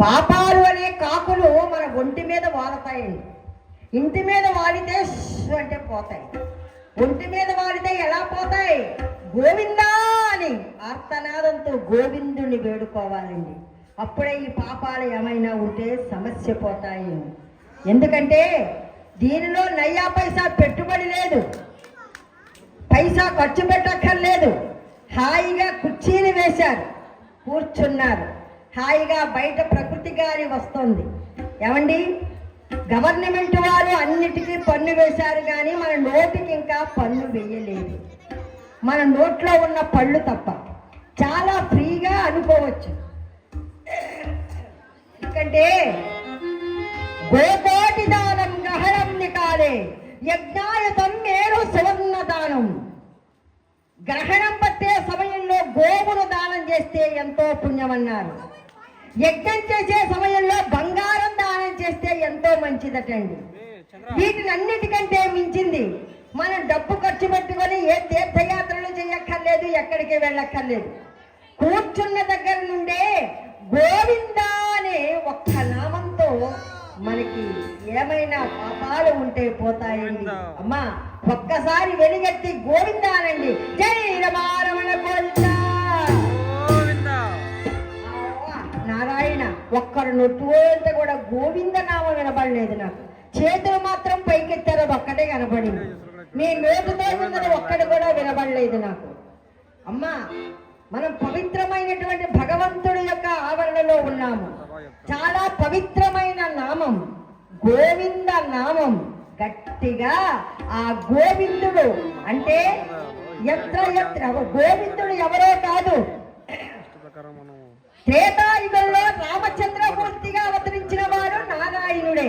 పాపాలు అనే కాకులు మన ఒంటి మీద వాడతాయి ఇంటి మీద వాడితే అంటే పోతాయి. ఒంటి మీద వాడితే ఎలా పోతాయి? గోవిందా అని ఆర్తనాదంతో గోవిందుని వేడుకోవాలండి. అప్పుడే ఈ పాపాలు ఏమైనా ఉంటే సమస్య పోతాయి. ఎందుకంటే దీనిలో నయ్యా పైసా పెట్టుబడి లేదు. పైసా ఖర్చు పెట్టక్కర్లేదు. హాయిగా కుర్చీని వేశారు. కూర్చున్నారు. హాయిగా బయట ప్రకృతి గాలి వస్తుంది. ఏమండి? గవర్నమెంట్ వారు అన్నిటికీ పన్ను వేశారు కానీ మన నోటికి ఇంకా పన్ను వేయలేదు. మన నోట్లో ఉన్న పళ్ళు తప్ప. చాలా ఫ్రీగా అనుకోవచ్చు. ఎందుకంటే గోకోటి దానం గహనం నికాలే యజ్ఞాయతం మేరు సువర్ణ దానం. గ్రహణం పట్టే సమయంలో గోవును దానం చేస్తే ఎంతో పుణ్యమన్నారు. యజ్ఞం చేసే సమయంలో బంగారం దానం చేస్తే ఎంతో మంచిదటండి. వీటిని అన్నిటికంటే మించింది మనం డబ్బు ఖర్చు పెట్టుకొని ఏ తీర్థయాత్రలు చేయక్కర్లేదు ఎక్కడికి వెళ్ళక్కర్లేదు. కూర్చున్న దగ్గర నుండే గోవిందా అనే ఒక్క నామంతో మనకి ఏమైనా పాపాలు ఉంటే పోతాయండి. అమ్మా ఒక్కసారి వెలిగెత్తి గోవిందా అనండి జై రమారమణ గోవిందా. నొట్టుకుంటే కూడా గోవింద నామం వినబడలేదు నాకు. చేతులు మాత్రం పైకెత్తారు అది ఒక్కటే కనబడింది మీ నోటుతో ఉన్నది ఒక్కటి కూడా వినబడలేదు నాకు. అమ్మా మనం పవిత్రమైనటువంటి భగవంతుడి యొక్క ఆవరణలో ఉన్నాము. చాలా పవిత్రమైన నామం గోవింద నామం. గట్టిగా ఆ గోవిందుడు అంటే ఎత్ర ఎత్ర గోవిందుడు ఎవరో కాదు. త్రేతాయుగంలో రామచంద్రమూర్తిగా అవతరించిన వాడు నారాయణుడే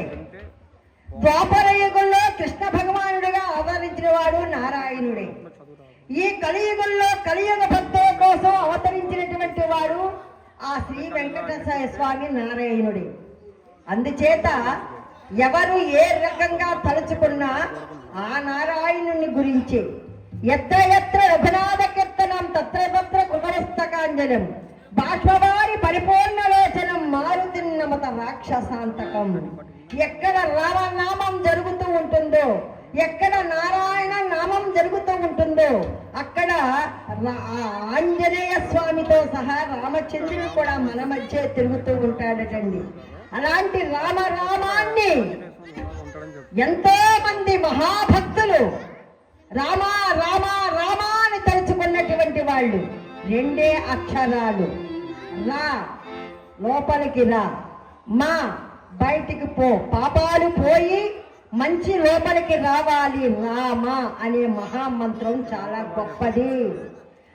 అంటే ద్వాపర యుగంలో కృష్ణ భగవానుడిగా అవతరించిన వాడు నారాయణుడే. ఈ కలియుగంలో కలియుగ భక్తుల కోసం అవతరించినటువంటి వాడు ఆ శ్రీ వెంకటేశ్వర స్వామి నారాయణుడే. అందుచేత ఎవరు ఏ రకంగా తలుచుకున్నా ఆ నారాయణుని గురించి ఎత్ర ఎత్ర రఘునాథ కీర్తనం తత్ర తత్ర కృతమస్తకాంజనం బాష్పవారి పరిపూర్ణలోచనం మారుతిన్నమత రాక్షసాంతకం. ఎక్కడ రామనామం జరుగుతూ ఉంటుందో ఎక్కడ నారాయణ నామం జరుగుతూ ఉంటుందో అక్కడ రా- ఆంజనేయ స్వామితో సహా రామచంద్రుడు కూడా మన మధ్య తిరుగుతూ ఉంటాడటండి. అలాంటి రామరామాన్ని ఎంతో మంది మహాభక్తులు రామ రామా రామా అని తలుచుకున్నటువంటి వాళ్ళు రెండే అక్షరాలు. రా లోపలికి రా. మా బయటికి పో. పాపాలు పోయి మంచి లోపలికి రావాలి. రామ అనే మహామంత్రం చాలా గొప్పది.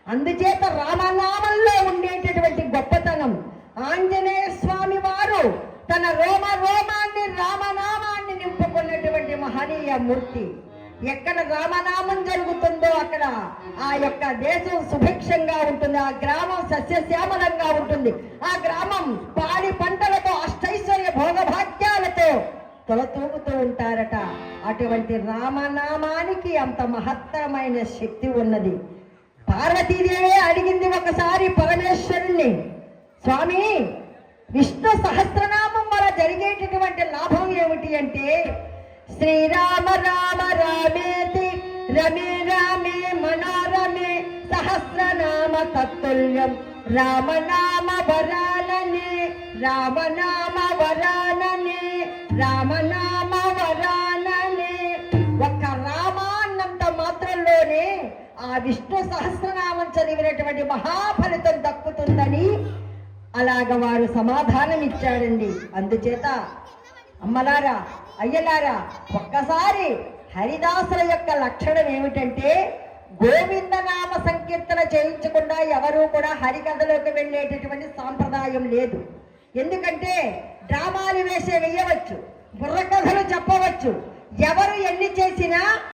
అందుచేత రామనామంలో ఉండేటటువంటి గొప్పతనం. ఆంజనేయ స్వామి వారు తన రోమ రోమాన్ని రామనామాన్ని నింపుకున్నటువంటి మహనీయ మూర్తి. ఎక్కడ రామనామం జరుగుతుందో అక్కడ ఆ యొక్క దేశం సుభిక్షంగా ఉంటుంది. ఆ గ్రామం సస్యశ్యామలంగా ఉంటుంది. ఆ గ్రామం పాడి పంట తొలతూగుతూ ఉంటారట. అటువంటి రామనామానికి అంత మహత్తరమైన శక్తి ఉన్నది. పార్వతీదేవి అడిగింది ఒకసారి పరమేశ్వరుణ్ణి స్వామి విష్ణు సహస్రనామం వల్ల జరిగేటటువంటి లాభం ఏమిటి అంటే శ్రీరామ రామ రామేతి రమే రామే మనోరమే సహస్రనామ తత్తుల్యం. రామనామ వరాలనే రామనామ వరాలనే రామనామ వరాననే ఒక్క రామాన్నంత మాత్రంలోనే ఆ విష్ణు సహస్రనామం చదివినటువంటి మహాఫలితం దక్కుతుందని అలాగ వారు సమాధానం ఇచ్చాడండి అందుచేత అమ్మలారా అయ్యలారా ఒక్కసారి హరిదాసుల యొక్క లక్షణం ఏమిటంటే గోవిందనామ సంకీర్తన చేయించకుండా ఎవరూ కూడా హరికథలోకి వెళ్ళేటటువంటి సాంప్రదాయం లేదు. ఎందుకంటే డ్రామాలు వేసే వేయవచ్చు బుర్రకథలు చెప్పవచ్చు. ఎవరు ఎన్ని చేసినా